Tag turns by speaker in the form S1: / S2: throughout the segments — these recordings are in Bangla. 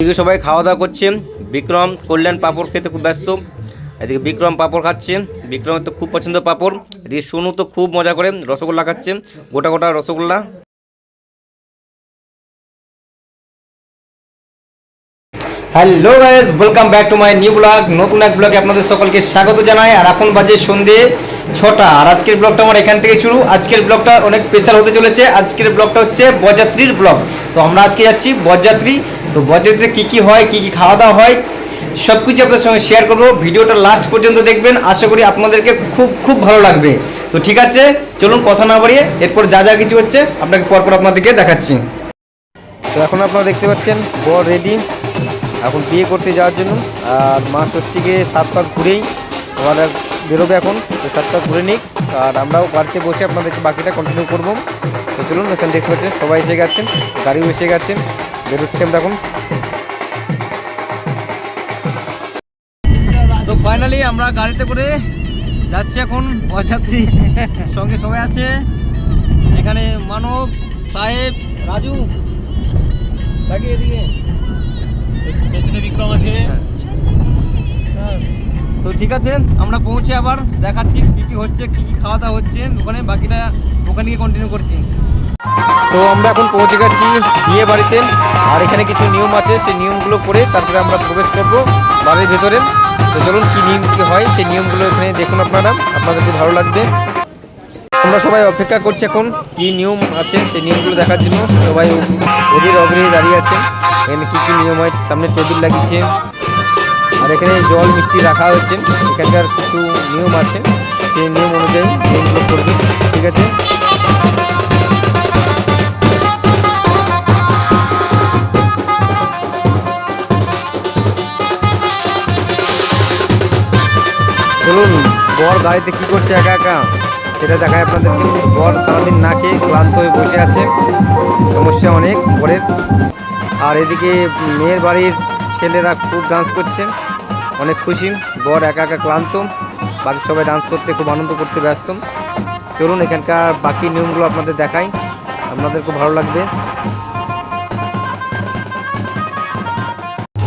S1: এদিকে সবাই খাওয়া দাওয়া করছে। বিক্রম কল্যাণ পাপড় খেতে খুব ব্যস্ত। এদিকে বিক্রম পাপড় খাচ্ছে। বিক্রমের তো খুব পছন্দ পাপড়। এদিকে সোনু তো খুব মজা করে রসগোল্লা খাচ্ছে। গোটা গোটা rasgulla. Hello guys welcome back to my new vlog নতুন এক ব্লগে আপনাদের সকলকে স্বাগত জানাই। আর এখন বাজে সন্ধে ছটা। আর আজকের ব্লগটা আমার এখান থেকে শুরু। আজকের ব্লগটা অনেক স্পেশাল হতে চলেছে। আজকের ব্লগটা হচ্ছে বরযাত্রীর ব্লগ তো আমরা আজকে যাচ্ছি বরযাত্রী। তো বরযাত্রীতে কী কী হয়, কী কী খাওয়া দাওয়া হয় সব কিছু আপনার সঙ্গে শেয়ার করব। ভিডিওটা লাস্ট পর্যন্ত দেখবেন। আশা করি আপনাদেরকে খুব খুব ভালো লাগবে। তো ঠিক আছে, চলুন কথা না বাড়িয়ে এরপর যা যা কিছু হচ্ছে আপনাকে পরপর আপনাদেরকে দেখাচ্ছি। তো এখন আপনারা দেখতে পাচ্ছেন বর রেডি এখন বিয়ে করতে যাওয়ার জন্য, আর মা ষষ্ঠীকে সাত পাক ঘুরেই ওরা বেরোবে এখন, তো সাত পাক ঘুরে নিক, আর আমরাও বাড়িতে বসে আপনাদেরকে বাকিটা কন্টিনিউ করব। তো চলুন, এখানে দেখতে পাচ্ছেন, সবাই এসে গেছেন, গাড়িও এসে গেছেন, বেরোচ্ছি আমরা এখন। তো ফাইনালি আমরা গাড়িতে করে যাচ্ছি এখন বরযাত্রী সঙ্গে সবাই আছে। এখানে মানব, সাহেব, রাজু। বাকি এদিকে।
S2: পেছনে বিক্রম আছে।
S1: তো ঠিক আছে, আমরা পৌঁছে আবার দেখাচ্ছি কি কি হচ্ছে, কি কি খাওয়া দাওয়া হচ্ছে, ওখানে বাকিটা ওখানে গিয়ে কন্টিনিউ করছি। তো আমরা এখন পৌঁছে গেছি বিয়ে বাড়িতে, আর এখানে কিছু নিয়ম আছে, সেই নিয়মগুলো করে তারপরে আমরা প্রবেশ করব বাড়ির ভেতরে। তো চলুন কি নিয়ম, কি হয়, সেই নিয়মগুলো এখানে দেখুন আপনারা আপনাদেরকে ভালো লাগবে। আমরা সবাই অপেক্ষা করছি এখন কি নিয়ম আছে সেই নিয়মগুলো দেখার জন্য। সবাই ওদের অগ্রহে দাঁড়িয়ে আছে। এখানে কি কি নিয়ম হয়, সামনে টেবিল লাগিয়েছে। আর এখানে জল মিষ্টি রাখা হয়েছে। এখানকার কিছু নিয়ম আছে। সেই নিয়ম অনুযায়ী নিয়মগুলো করবে। ঠিক আছে? চলুন, বর গাড়িতে কি করছে একা একা? সেটা দেখায় আপনাদেরকে। বর সারাদিন না খেয়ে ক্লান্ত হয়ে বসে আছে। সমস্যা অনেক বরের। আর এদিকে মেয়ের বাড়ির ছেলেরা খুব ডান্স করছে। অনেক খুশি। বর একা একা ক্লান্ত। বাকি সবাই ডান্স করতে খুব আনন্দ করতে ব্যস্ত। চলুন এখানকার বাকি নিয়মগুলো আপনাদের দেখাই। আপনাদের খুব ভালো লাগবে।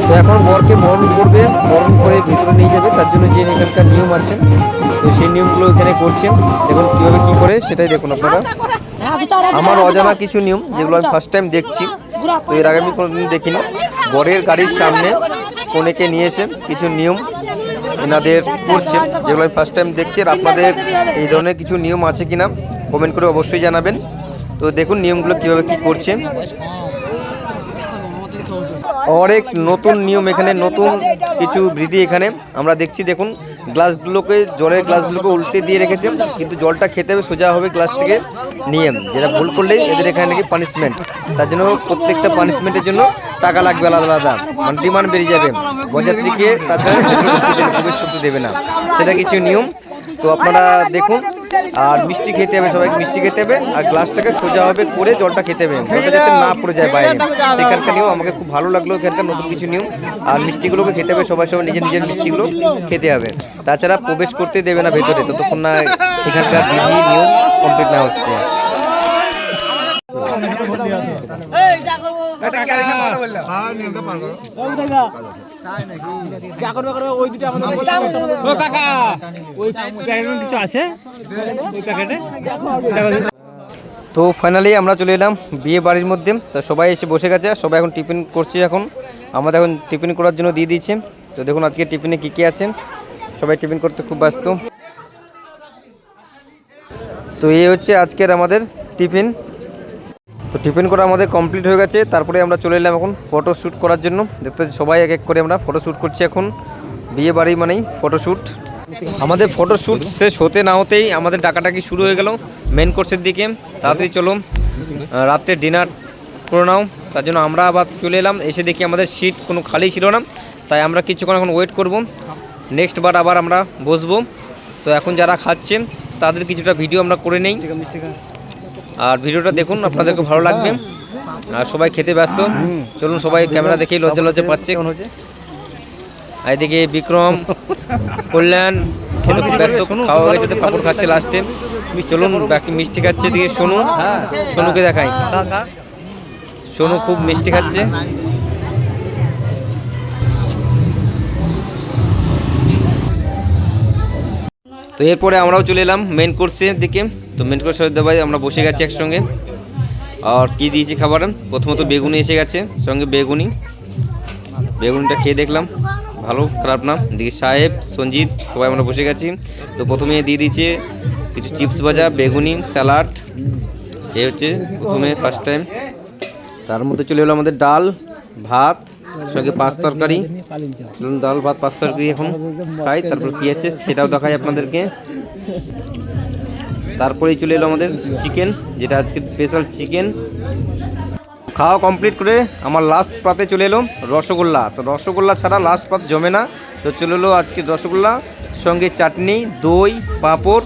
S1: তো এখন বরকে বরণ করবে। বরণ ভিতরে নিয়ে যাবে, তার জন্য যে এখানকার নিয়ম আছে, তো সেই নিয়মগুলো এখানে করছেন। দেখুন কীভাবে কী করে, সেটাই দেখুন আপনারা। আমার অজানা কিছু নিয়ম, যেগুলো আমি ফার্স্ট টাইম দেখছি, তো এর আগে আমি কোনোদিন দেখিনি। বরের গাড়ির সামনে কনেকে নিয়ে এসে কিছু নিয়ম এনাদের করছে যেগুলো আমি ফার্স্ট টাইম দেখছি। আর আপনাদের এই ধরনের কিছু নিয়ম আছে কিনা কমেন্ট করে অবশ্যই জানাবেন। তো দেখুন নিয়মগুলো কীভাবে কী করছে। অনেক নতুন নিয়ম এখানে, নতুন কিছু বৃদ্ধি এখানে। আমরা দেখছি, দেখুন গ্লাসগুলোকে জলের গ্লাসগুলোকে উল্টে দিয়ে রেখেছে, কিন্তু জলটা খেতে হবে, সোজা হবে গ্লাস থেকে নিয়ম যেটা ভুল করলেই এদের এখানে নাকি পানিশমেন্ট তার জন্য প্রত্যেকটা পানিশমেন্টের জন্য টাকা লাগবে আলাদা আলাদা। মানে ডিমান্ড বেরিয়ে যাবে। বরযাত্রীকে তাছাড়া প্রবেশ করতে দেবে না। সেটা কিছু নিয়ম। তো আপনারা দেখুন আর মিষ্টি খেতে হবে, সবাইকে মিষ্টি খেতে হবে, আর গ্লাসটাকে সোজাভাবে করে জলটা খেতে হবে। জলটা যাতে না পড়ে যায় বাইরে। সেখানকার নিয়ম, আমাকে খুব ভালো লাগল এখানকার নতুন কিছু নিয়ম। আর মিষ্টিগুলোকে খেতে হবে, সবাই সবাই নিজের নিজের মিষ্টিগুলো খেতে হবে। তাছাড়া প্রবেশ করতে দেবে না ভেতরে, ততক্ষণ না এখানকার বিধি নিয়ম কমপ্লিট না হচ্ছে। তো ফাইনালি আমরা চলে এলাম বিয়ে বাড়ির মধ্যে। তো সবাই এসে বসে গেছে আর সবাই এখন টিফিন করছে এখন। আমাদের এখন টিফিন করার জন্য দিয়ে দিয়েছে। তো দেখুন আজকে টিফিনে কী কী আছে। সবাই টিফিন করতে খুব ব্যস্ত। তো এই হচ্ছে আজকের আমাদের টিফিন। তো টিফিন করা আমাদের কমপ্লিট হয়ে গেছে। তারপরে আমরা চলে এলাম এখন ফটো শ্যুট করার জন্য। দেখতে সবাই এক এক করে আমরা ফটো শ্যুট করছি এখন। বিয়ে বাড়ি মানেই ফটোশ্যুট আমাদের ফটোশ্যুট শেষ হতে না হতেই আমাদের ডাকাটাকি শুরু হয়ে গেল মেন কোর্সের দিকে। তাড়াতাড়ি চলো। রাত্রে ডিনার করে নাও। তার জন্য আমরা আবার চলে এলাম। এসে দেখি আমাদের সিট কোনো খালি ছিল না। তাই আমরা কিছুক্ষণ এখন ওয়েট করব। নেক্সট বার আবার আমরা বসবো। তো এখন যারা খাচ্ছেন, তাদের কিছুটা ভিডিও আমরা করে নেই। আর ভিডিওটা দেখুন আপনাদেরকে ভালো লাগবে। আর সবাই খেতে ব্যস্ত। চলুন সবাই ক্যামেরা দেখেই লজ্জা লজ্জা পাচ্ছে। এদিকে বিক্রম কল্যাণ খেতে খুব ব্যস্ত খাওয়া হয়ে গেছে পাপড় খাচ্ছে লাস্টে চলুন বাকি মিষ্টি খাচ্ছে এদিকে সোনু। সোনুকে দেখাই। সোনু খুব মিষ্টি খাচ্ছে। তো এরপরে আমরাও চলে এলাম মেন কোর্সের দিকে। তো মেন কোর্স ভাই আমরা বসে গেছি একসঙ্গে। আর কি দিয়েছি খাবার? প্রথমত বেগুনি এসে গেছে, সঙ্গে বেগুনি। বেগুনিটা খেয়ে দেখলাম, ভালো, খারাপ না। দিকে সাহেব, সঞ্জিত, সবাই আমরা বসে গেছি। তো প্রথমে দিয়ে দিয়েছে কিছু চিপস ভাজা, বেগুনি, স্যালাড। এই হচ্ছে প্রথমে ফার্স্ট টাইম তার মধ্যে চলে এলো আমাদের ডাল, ভাত, সঙ্গে পাঁচ তরকারি। ডাল, ভাত, পাঁচ তরকারি এখন খাই, তারপর কী আছে সেটাও দেখাই আপনাদেরকে। তারপরেই চলে এলো আমাদের চিকেন, যেটা আজকে স্পেশাল চিকেন। খাওয়া কমপ্লিট করে আমার লাস্ট পাতে চলে এলো রসগোল্লা। তো রসগোল্লা ছাড়া লাস্ট পাত জমে না। তো চলে এলো আজকে রসগোল্লা, সঙ্গে চাটনি, দই, পাঁপড়।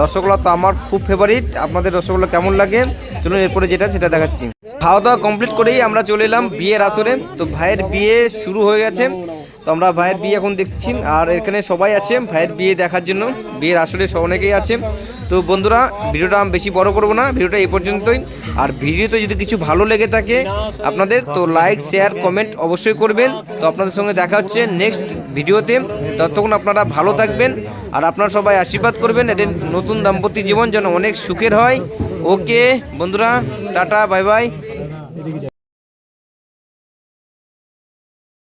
S1: রসগোল্লা তো আমার খুব ফেভারিট আপনাদের রসগোল্লা কেমন লাগে? চলুন এরপরে যেটা, সেটা দেখাচ্ছি। খাওয়া দাওয়া কমপ্লিট করেই আমরা চলে এলাম বিয়ের আসরে। তো ভাইয়ের বিয়ে শুরু হয়ে গেছে। তো আমরা ভাইয়ের বিয়ে এখন দেখছি। আর এখানে সবাই আছে ভাইয়ের বিয়ে দেখার জন্য। বিয়ের আসরে অনেকেই আছে। তো বন্ধুরা, ভিডিওটা আমি বেশি বড় করব না। ভিডিওটা এই পর্যন্তই। আর ভিডিওতে যদি কিছু ভালো লেগে থাকে আপনাদের, তো লাইক শেয়ার কমেন্ট অবশ্যই করবেন। তো আপনাদের সঙ্গে দেখা হচ্ছে নেক্সট ভিডিওতে। ততক্ষণ আপনারা ভালো থাকবেন। আর আপনারা সবাই আশীর্বাদ করবেন। এদের নতুন দাম্পত্য জীবন যেন অনেক সুখের হয়। ওকে, বন্ধুরা, টাটা বাই বাই